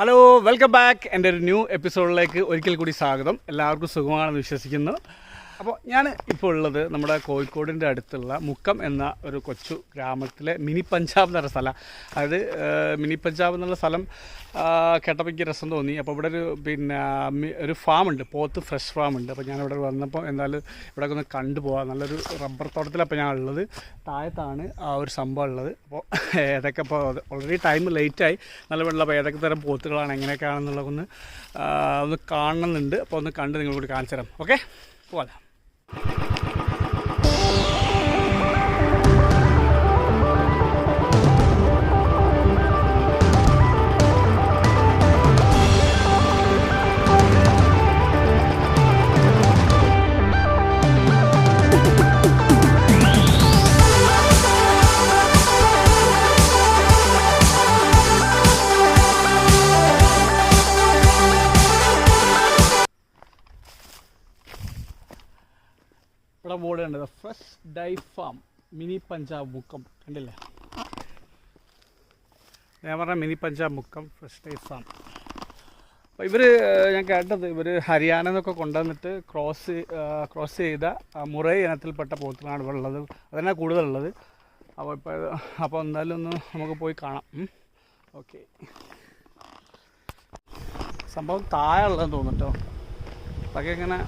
Hello welcome back എന്റെ ഒരു new എപ്പിസോഡിലേക്ക് ഒരിക്കൽ കൂടി സ്വാഗതം. എല്ലാവർക്കും സുഖമാണെന്ന് വിശ്വസിക്കുന്നു. അപ്പോൾ ഞാൻ ഇപ്പോൾ ഉള്ളത് നമ്മുടെ കോഴിക്കോടിന്റെ അടുത്തുള്ള മുക്കം എന്ന ഒരു കൊച്ചു ഗ്രാമത്തിലെ മിനി പഞ്ചാബ് എന്ന് പറഞ്ഞ സ്ഥലം. അതായത് മിനി പഞ്ചാബ് എന്നുള്ള സ്ഥലം കേട്ടപ്പോൾ എനിക്ക് രസം തോന്നി. അപ്പോൾ ഇവിടെ ഒരു പിന്നെ ഒരു ഫാം ഉണ്ട് പോത്ത് ഫ്രഷ് ഫാം ഉണ്ട് അപ്പോൾ ഞാൻ ഇവിടെ വന്നപ്പോൾ എന്തായാലും ഇവിടെ ഒന്ന് കണ്ടുപോകാം നല്ലൊരു റബ്ബർ തോട്ടത്തിലപ്പോൾ ഞാൻ ഉള്ളത്. താഴത്താണ് ആ ഒരു സംഭവം ഉള്ളത്. അപ്പോൾ ഏതൊക്കെ ഇപ്പോൾ ഓൾറെഡി ടൈം ലേറ്റായി നല്ല വെള്ളം അപ്പോൾ ഏതൊക്കെ തരം പോത്തുകളാണ് എങ്ങനെയൊക്കെയാണെന്നുള്ളതൊന്ന് ഒന്ന് കാണണമെന്നുണ്ട് അപ്പോൾ ഒന്ന് കണ്ട് നിങ്ങൾ കൂടി കാണിച്ചു തരാം. ഓക്കെ പോകാം. ഇവിടെ ഉണ്ട് fresh day farm mini Punjab Mukkam. കണ്ടില്ലേ? ഞാൻ പറഞ്ഞ mini Punjab Mukkam fresh day farm അപ്പോൾ ഇവർ ഞാൻ കേട്ടത് ഇവർ ഹരിയാന എന്നൊക്കെ കൊണ്ടുവന്നിട്ട് ക്രോസ് ക്രോസ് ചെയ്ത മുറൈ ഇനത്തിൽപ്പെട്ട പോത്തുകളാണ് ഇവിടെ ഉള്ളത്. അതന്നെ കൂടുതലുള്ളത്. അപ്പോൾ ഇപ്പോൾ അപ്പോൾ എന്തായാലും ഒന്ന് നമുക്ക് പോയി കാണാം. ഓക്കെ. സംഭവം താഴെ ഉള്ളതെന്ന് തോന്നിട്ടോ അതൊക്കെ ഇങ്ങനെ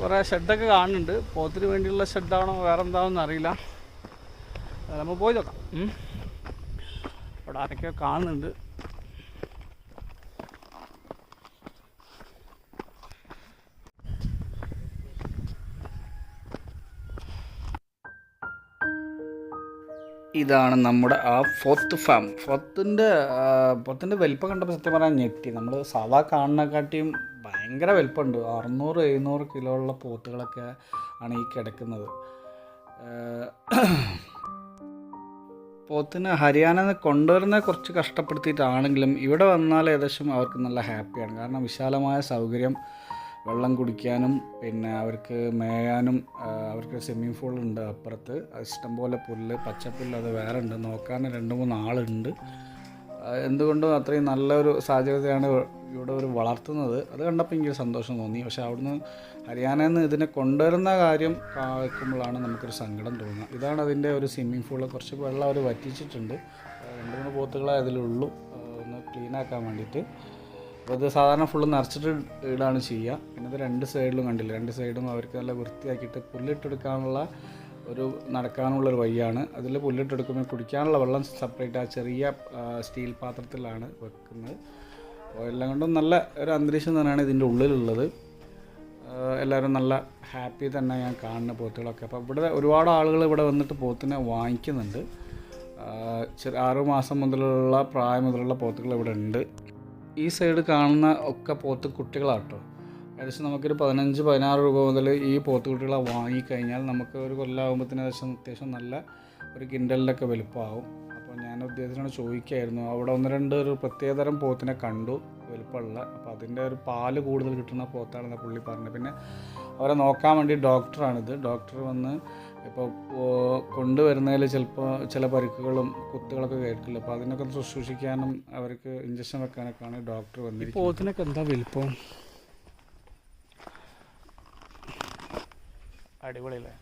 കുറേ ഷെഡൊക്കെ കാണുന്നുണ്ട്. പോത്തിന് വേണ്ടിയുള്ള ഷെഡാണോ വേറെ എന്താണെന്ന് അറിയില്ല. നമ്മൾ പോയി നോക്കാം. അവിടെ ആരൊക്കെയോ കാണുന്നുണ്ട്. ഇതാണ് നമ്മുടെ ആ ഫോർത്ത് ഫാം ഫോർത്തിന്റെ ഫോർത്തിന്റെ വലിപ്പം കണ്ടപ്പോൾ സത്യം പറയാൻ ഞെട്ടി. നമ്മൾ സാധാ കാണുന്നതിനെക്കാട്ടിയും ഭയങ്കര വലിപ്പമുണ്ട്. അറുന്നൂറ് എഴുന്നൂറ് കിലോ ഉള്ള പോത്തുകളൊക്കെ ആണ് ഈ കിടക്കുന്നത്. പോത്തിന് ഹരിയാന കൊണ്ടുവരുന്ന കുറച്ച് കഷ്ടപ്പെടുത്തിയിട്ടാണെങ്കിലും ഇവിടെ വന്നാൽ ഏകദേശം അവർക്ക് നല്ല ഹാപ്പിയാണ് കാരണം വിശാലമായ സൗകര്യം വെള്ളം കുടിക്കാനും പിന്നെ അവർക്ക് മേയാനും അവർക്ക് സ്വിമ്മിംഗ് പൂൾ ഉണ്ട് അപ്പുറത്ത്. ഇഷ്ടംപോലെ പുല്ല് പച്ചപ്പുല്ല് അത് വേറെ ഉണ്ട്. നോക്കാൻ രണ്ട് മൂന്ന് ആളുണ്ട്. എന്തുകൊണ്ടും അത്രയും നല്ലൊരു സാഹചര്യത്തെയാണ് ഇവിടെ ഒരു വളർത്തുന്നത്. അത് കണ്ടപ്പോൾ എനിക്ക് സന്തോഷം തോന്നി. പക്ഷേ അവിടുന്ന് ഹരിയാനയിൽ നിന്ന് ഇതിനെ കൊണ്ടുവരുന്ന കാര്യം കേൾക്കുമ്പോഴാണ് നമുക്കൊരു സങ്കടം തോന്നുക. ഇതാണ് അതിന്റെ ഒരു സ്വിമ്മിംഗ് പൂൾ കുറച്ച് വെള്ളം അവർ വറ്റിച്ചിട്ടുണ്ട്. രണ്ട് മൂന്ന് പോത്തുകളെ അതിലുള്ളൂ ഒന്ന് ക്ലീനാക്കാൻ വേണ്ടിയിട്ട്. അപ്പോൾ ഇത് സാധാരണ ഫുള്ള് നിറച്ചിട്ട് ഇടാണ് ചെയ്യുക. പിന്നെ ഇത് രണ്ട് സൈഡിലും കണ്ടില്ല? രണ്ട് സൈഡും അവർക്ക് നല്ല വൃത്തിയാക്കിയിട്ട് പുല്ലിട്ടെടുക്കാനുള്ള ഒരു നടക്കാനുള്ള ഒരു വഴിയാണ്. അതിൽ പുല്ലിട്ടെടുക്കുമ്പോൾ കുടിക്കാനുള്ള വെള്ളം സെപ്പറേറ്റ് ആ ചെറിയ സ്റ്റീൽ പാത്രത്തിലാണ് വെക്കുന്നത്. അപ്പോൾ എല്ലാം കൊണ്ടും നല്ല ഒരു അന്തരീക്ഷം തന്നെയാണ് ഇതിന്റെ ഉള്ളിലുള്ളത്. എല്ലാവരും നല്ല ഹാപ്പി തന്നെ ഞാൻ കാണുന്ന പോത്തുകളൊക്കെ. അപ്പോൾ ഇവിടെ ഒരുപാട് ആളുകൾ ഇവിടെ വന്നിട്ട് പോത്തിനെ വാങ്ങിക്കുന്നുണ്ട്. ചെറിയ ആറ് മാസം മുതലുള്ള പ്രായം മുതലുള്ള പോത്തുകൾ ഇവിടെ ഉണ്ട്. ഈ സൈഡ് കാണുന്ന ഒക്കെ പോത്ത് കുട്ടികളാട്ടോ ഏകദേശം നമുക്കൊരു പതിനഞ്ച് പതിനാറ് രൂപ മുതൽ ഈ പോത്ത് കുട്ടികളെ വാങ്ങിക്കഴിഞ്ഞാൽ നമുക്ക് ഒരു കൊല്ലാകുമ്പോഴത്തേന് ഏകദേശം അത്യാവശ്യം നല്ല ഒരു കിൻഡലിലൊക്കെ വലുപ്പമാവും. അപ്പോൾ ഞാൻ ഉദ്ദേശിച്ചാണ് ചോദിക്കായിരുന്നു അവിടെ ഒന്ന് രണ്ട് ഒരു പ്രത്യേകതരം പോത്തിനെ കണ്ടു വലുപ്പമുള്ള. അപ്പോൾ അതിന്റെ ഒരു പാൽ കൂടുതൽ കിട്ടുന്ന പോത്താണെന്ന് പുള്ളി പറഞ്ഞത്. പിന്നെ അവരെ നോക്കാൻ വേണ്ടി ഡോക്ടറാണിത്. ഡോക്ടർ വന്ന് ഇപ്പോൾ കൊണ്ടുവരുന്നതിൽ ചിലപ്പോൾ ചില പരിക്കുകളും കുത്തുകളൊക്കെ കേൾക്കില്ല. അപ്പോൾ അതിനൊക്കെ ശുശ്രൂഷിക്കാനും അവർക്ക് ഇഞ്ചക്ഷൻ വെക്കാനൊക്കെയാണ് ഡോക്ടർ വന്നിരിക്കുന്നത്. പോത്തിനൊക്കെ എന്താ വലിപ്പം? അടിപൊളിയല്ലേ?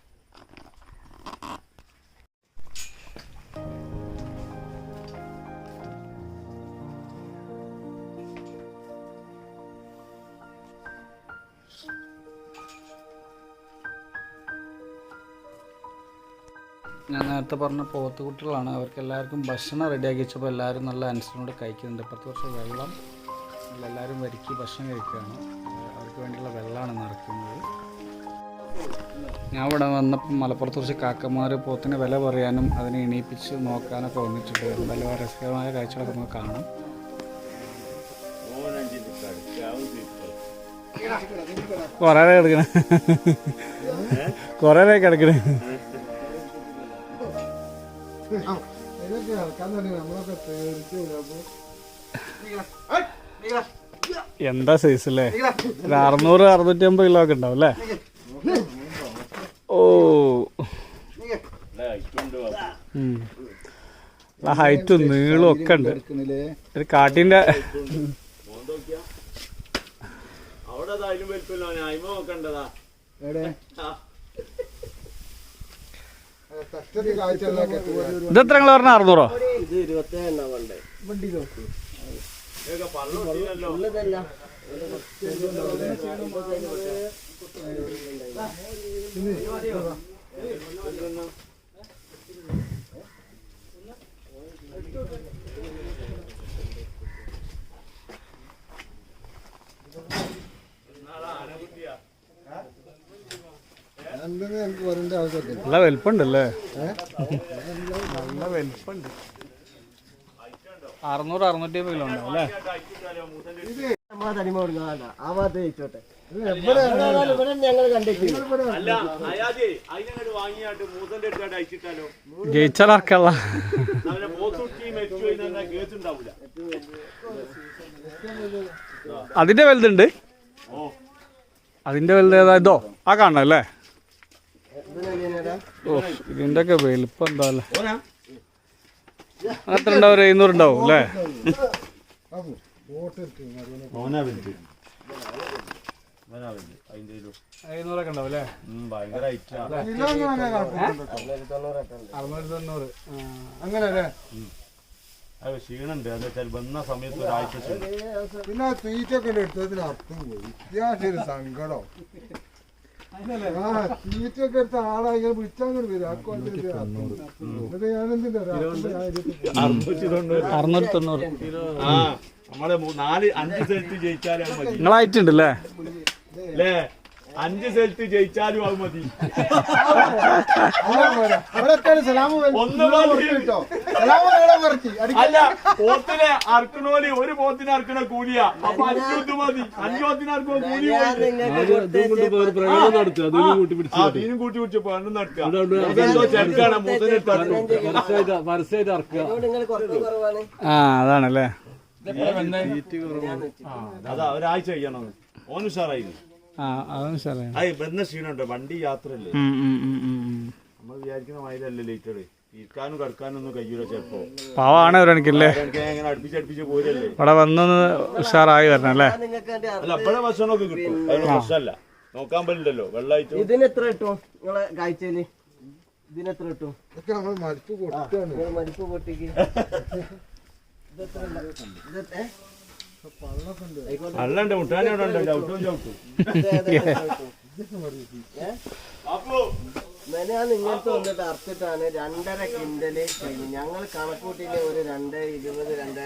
ഞാൻ നേരത്തെ പറഞ്ഞ പോത്ത് കുട്ടികളാണ്. അവർക്ക് എല്ലാവർക്കും ഭക്ഷണം റെഡിയാക്കി വെച്ചപ്പോൾ എല്ലാവരും നല്ല അനുസരണോട് കഴിക്കുന്നുണ്ട്. ഇപ്പോഴത്തെ വർഷം വെള്ളം. എല്ലാവരും വരിക്കി ഭക്ഷണം കഴിക്കുകയാണ്. അവർക്ക് വേണ്ടിയുള്ള വെള്ളമാണ് നിറയ്ക്കുന്നത് ഞാൻ ഇവിടെ വന്നപ്പോൾ മലപ്പുറത്ത് കുറച്ച് കാക്കമാർ പോത്തിന് വില പറയാനും അതിനെ ഇണീപ്പിച്ച് നോക്കാനൊക്കെ വന്നിട്ടുണ്ട്. എന്തായാലും രസകരമായ കാഴ്ചകളൊക്കെ നമുക്ക് കാണാം. കുറേ കിടക്കണേ. കുറേ കിടക്കണേ. എന്താ സൈസ് അല്ലേ ഒരു അറുന്നൂറ് അറുന്നൂറ്റി അമ്പത് കിലോ ഒക്കെ ഉണ്ടാവും അല്ലേ ഓ. ആ ഹൈറ്റും നീളും ഒക്കെ ഉണ്ട്. ഒരു കാട്ടിന്റെ അവിടെ അതിലും വലിപ്പമില്ല. അയിമ നോക്കണ്ടതാ. ഇത് എത്ര നിങ്ങൾ പറഞ്ഞ അറുന്നൂറോ? ഇത് ഇരുപത്തേഴ് വേണ്ടേ? ഉള്ളതല്ല. നല്ല വലിപ്പുണ്ടല്ലേ? നല്ല വലിപ്പുണ്ട്. അറുന്നൂറ് അറുന്നൂറ്റി അമ്പത് കിലോ ഉണ്ടാവും അല്ലേ? അതിന്റെ വലുതുണ്ട്. ഓ. അതിന്റെ വലുത് ഏതാ ഇതോ? ആ ഇതിനെങ്ങനെയാ ഓ ഇതിന്റെ ഒക്കെ വലിപ്പം എന്താ അല്ലേ എത്ര ഉണ്ടാവും ഒരു എഴുന്നൂറ് ഉണ്ടാവും അല്ലേ? എഴുന്നൂറൊക്കെ ഉണ്ടാവും അല്ലേ? ക്ഷീണുണ്ട്. എന്താ വന്ന സമയത്ത് ഒരാഴ്ച പിന്നെ തീറ്റൊക്കെ എടുത്തതിന് അർത്ഥം പോയി. സങ്കടം. തീറ്റൊക്കെ എടുത്ത ആളെ ഇങ്ങനെ വിളിച്ചാൽ വരും. അക്കൗണ്ടിൽ എന്നിട്ട് ഞാനെന്തിന്റെ അറുന്നൂറ്റി തൊണ്ണൂറ്. ആ നമ്മളെ മൂ- നാല് അഞ്ച് സ്ഥലത്ത് ജയിച്ചാലും മതി. നിങ്ങളായിട്ടുണ്ട് അല്ലേ അല്ലേ അഞ്ച് സ്ഥലത്ത് ജയിച്ചാലും അത് മതി. അല്ല പോത്തിനെ അറക്കണോൽ ഒരു പോത്തിനെ അറക്കണ കൂലിയാ. അപ്പൊ അഞ്ചൂത്ത് മതി. അഞ്ചോത്തിന് അറക്കുമ്പോ കൂലി പോയിട്ട്. ആ തീനും കൂട്ടി. പിടിച്ച് പെണ്ണും നടക്കുക മൂത്തനെ ആ അതാണല്ലേ. അതാ ഒരാഴ്ച ചെയ്യണം ഓൻ ഉഷാറായിരുന്നു ക്ഷീണുണ്ട്. വണ്ടി യാത്രയല്ലേ. നമ്മൾ വിചാരിക്കുന്ന മാതിരല്ലേ ലേറ്റഡ് ഇരിക്കാനും കിടക്കാനും ഒന്നും കഴിയൂല ചെലപ്പോ. പാവാണ് ഇങ്ങനെ പോരല്ലേ? ഇവിടെ വന്നൊന്ന് ഉഷാറായി വരണം അല്ലേ? അല്ല അപ്പോഴേ ഭക്ഷണമൊക്കെ കിട്ടും. അതിന് പ്രശ്നമല്ല. നോക്കാൻ പറ്റില്ലല്ലോ. വെള്ളമായിട്ട് ഇതിന് എത്ര കിട്ടും നിങ്ങളെ കാഴ്ചയിൽ? ഇതിനെത്ര കിട്ടും? മരിപ്പ് പൊട്ടിക്ക്. ഇത് അല്ലണ്ട് മുട്ടാനെ അവിടെ ഉണ്ട് ചവിട്ടും ചവിട്ടും? അപ്പോ മെനയാന്ന് ഇങ്ങനത്തെ രണ്ടര കിൻഡൽ കഴിഞ്ഞു. ഞങ്ങൾ കണക്കൂട്ടിന് ഒരു രണ്ട് ഇരുപത് രണ്ട്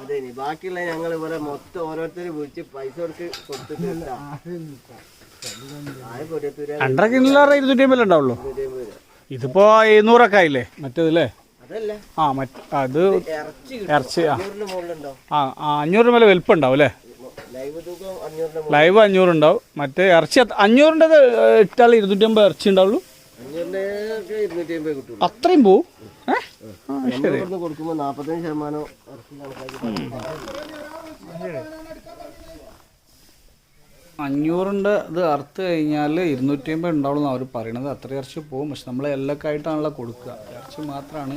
അതെ ബാക്കിയുള്ള ഞങ്ങൾ ഇവിടെ മൊത്തം ഓരോരുത്തർ വിളിച്ച് പൈസ കൊടുത്ത് കൊടുത്തിട്ടില്ല രണ്ടര ക്വിന്റലാറ് ഇരുന്നൂറ്റി അമ്പത് ഉണ്ടാവുള്ളൂ. ഇതിപ്പോ എഴുന്നൂറൊക്കെ ആയില്ലേ? മറ്റേതല്ലേ? ആ മറ്റ് അത് ഇറച്ചി ആ. അഞ്ഞൂറിന് ആ ആ, അഞ്ഞൂറ് മേലെ വലിപ്പം ഉണ്ടാവും അല്ലേ? ലൈവ് അഞ്ഞൂറുണ്ടാവും അഞ്ഞൂറ് ഉണ്ടാവും മറ്റേ ഇറച്ചി അഞ്ഞൂറിന്റെ ഇട്ടാൽ ഇരുന്നൂറ്റി അമ്പത് ഇറച്ചി ഉണ്ടാവുള്ളൂ. അത്രയും പോവും. ഏഹ് ഇവിടുന്ന് കൊടുക്കുമ്പോൾ നാൽപ്പത്തഞ്ച് ശതമാനം അഞ്ഞൂറിന്റെ ഇത് അറുത്ത് കഴിഞ്ഞാൽ ഇരുന്നൂറ്റി അമ്പത് ഉണ്ടാവുള്ളൂ അവർ പറയണത്. അത്ര ഇറച്ചി പോവും. പക്ഷെ നമ്മൾ എല്ലൊക്കെ ആയിട്ടാണല്ലോ കൊടുക്കുക. ഇറച്ചി മാത്രമാണ്.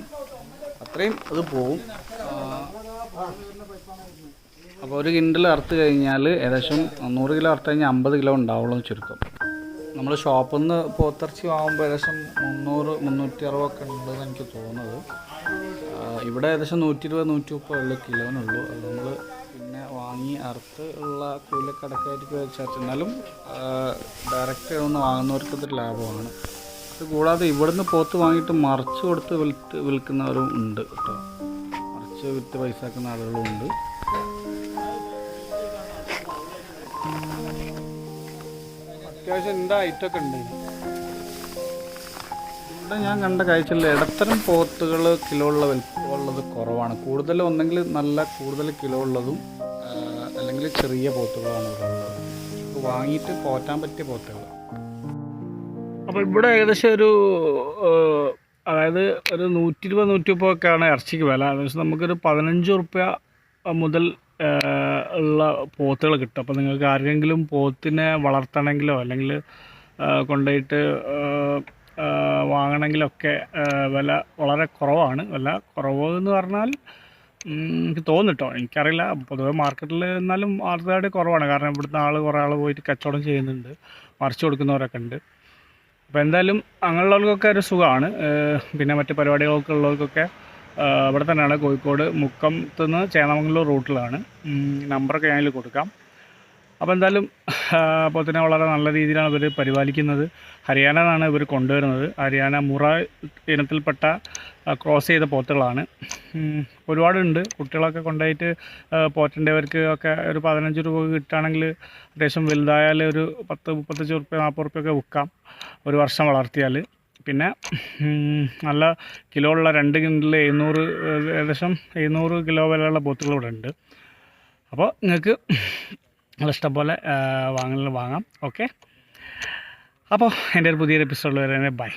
അത്രയും അത് പോവും. അപ്പോൾ ഒരു കിൻഡിൽ അറുത്ത് കഴിഞ്ഞാൽ ഏകദേശം നൂറ് കിലോ അറുത്ത് കഴിഞ്ഞാൽ അമ്പത് കിലോ ഉണ്ടാവുള്ളൂ ചുരുക്കം. നമ്മൾ ഷോപ്പിൽ നിന്ന് പോത്തിറച്ചി വാങ്ങുമ്പോൾ ഏകദേശം മുന്നൂറ് മുന്നൂറ്റി അറുപതൊക്കെ ഉണ്ടെന്ന് എനിക്ക് തോന്നുന്നത്. ഇവിടെ ഏകദേശം നൂറ്റി ഇരുപത് നൂറ്റി മുപ്പത് കിലോനുള്ളൂ അത് നമ്മൾ അറുത്ത് ഉള്ള കൂലക്കടക്കായിരിക്കും വെച്ചാൽ എന്നാലും ഡയറക്റ്റ് ഒന്ന് വാങ്ങുന്നവർക്ക് ഇതൊരു ലാഭമാണ്. ഇത് കൂടാതെ ഇവിടുന്ന് പോത്ത് വാങ്ങിയിട്ട് മറിച്ച് കൊടുത്ത് വിൽത്ത് വിൽക്കുന്നവരും ഉണ്ട് കേട്ടോ. മറിച്ച് വിറ്റ് പൈസ ആളുകളും ഉണ്ട്. അത്യാവശ്യം എന്താ ഐറ്റമൊക്കെ ഉണ്ട്? ഇവിടെ ഞാൻ കണ്ട കാഴ്ചയിൽ ഇടത്തരം പോത്തുകൾ കിലോ ഉള്ള വലിപ്പമുള്ളത് കുറവാണ്. കൂടുതൽ ഒന്നെങ്കിൽ നല്ല കൂടുതൽ കിലോ ഉള്ളതും അല്ലെങ്കിൽ ചെറിയ പോത്തുകളാണ് ഇവിടെ ഉള്ളത് വാങ്ങിയിട്ട് പോറ്റാൻ പറ്റിയ പോത്തുകൾ അപ്പോൾ ഇവിടെ ഏകദേശം ഒരു അതായത് ഒരു നൂറ്റി ഇരുപത് നൂറ്റി മുപ്പതൊക്കെയാണ് ഇറച്ചിക്ക് വില. ഏകദേശം നമുക്കൊരു പതിനഞ്ച് റുപ്യ മുതൽ ഉള്ള പോത്തുകൾ കിട്ടും. അപ്പോൾ നിങ്ങൾക്ക് ആരെങ്കിലും പോത്തിനെ വളർത്തണമെങ്കിലോ അല്ലെങ്കിൽ കൊണ്ടുപോയിട്ട് വാങ്ങണമെങ്കിലൊക്കെ വില വളരെ കുറവാണ്. വില കുറവ് എന്ന് പറഞ്ഞാൽ എനിക്ക് തോന്നിട്ടോ എനിക്കറിയില്ല. പൊതുവെ മാർക്കറ്റിൽ എന്നാലും ആൾക്കാരുടെ കുറവാണ്. കാരണം ഇവിടുത്തെ ആൾ കുറേ ആൾ പോയിട്ട് കച്ചവടം ചെയ്യുന്നുണ്ട്. മറിച്ച് കൊടുക്കുന്നവരൊക്കെ ഉണ്ട്. അപ്പോൾ എന്തായാലും അങ്ങനെയുള്ളവർക്കൊക്കെ ഒരു സുഖമാണ്. പിന്നെ മറ്റ് പരിപാടികളൊക്കെ ഉള്ളവർക്കൊക്കെ ഇവിടെ തന്നെയാണ്. കോഴിക്കോട് മുക്കത്തുനിന്ന് ചേന്നമംഗലൂർ റൂട്ടിലാണ്. നമ്പറൊക്കെ ഞാനിൽ കൊടുക്കാം. അപ്പോൾ എന്തായാലും പോത്തിനെ വളരെ നല്ല രീതിയിലാണ് ഇവർ പരിപാലിക്കുന്നത്. ഹരിയാന എന്നാണ് ഇവർ കൊണ്ടുവരുന്നത്. ഹരിയാന മുറ ഇനത്തിൽപ്പെട്ട ക്രോസ് ചെയ്ത പോത്തുകളാണ്. ഒരുപാടുണ്ട്. കുട്ടികളൊക്കെ കൊണ്ടുപോയിട്ട് പോറ്റേണ്ടവർക്ക് ഒക്കെ ഒരു പതിനഞ്ച് രൂപ കിട്ടുകയാണെങ്കിൽ അത്യാവശ്യം വലുതായാൽ ഒരു പത്ത് മുപ്പത്തഞ്ച് റുപ്യ നാൽപ്പത് റുപ്യൊക്കെ വിൽക്കാം. ഒരു വർഷം വളർത്തിയാൽ. പിന്നെ നല്ല കിലോ ഉള്ള രണ്ട് കിൻഡിൽ എഴുന്നൂറ് ഏകദേശം എഴുന്നൂറ് കിലോ വിലയുള്ള പോത്തുകൾ ഇവിടെ ഉണ്ട്. അപ്പോൾ നിങ്ങൾക്ക് നല്ല ഇഷ്ടം പോലെ വാങ്ങുന്നത് വാങ്ങാം. ഓക്കെ? അപ്പോൾ എന്റെ ഒരു പുതിയൊരു എപ്പിസോഡിൽ വരെ ബൈ.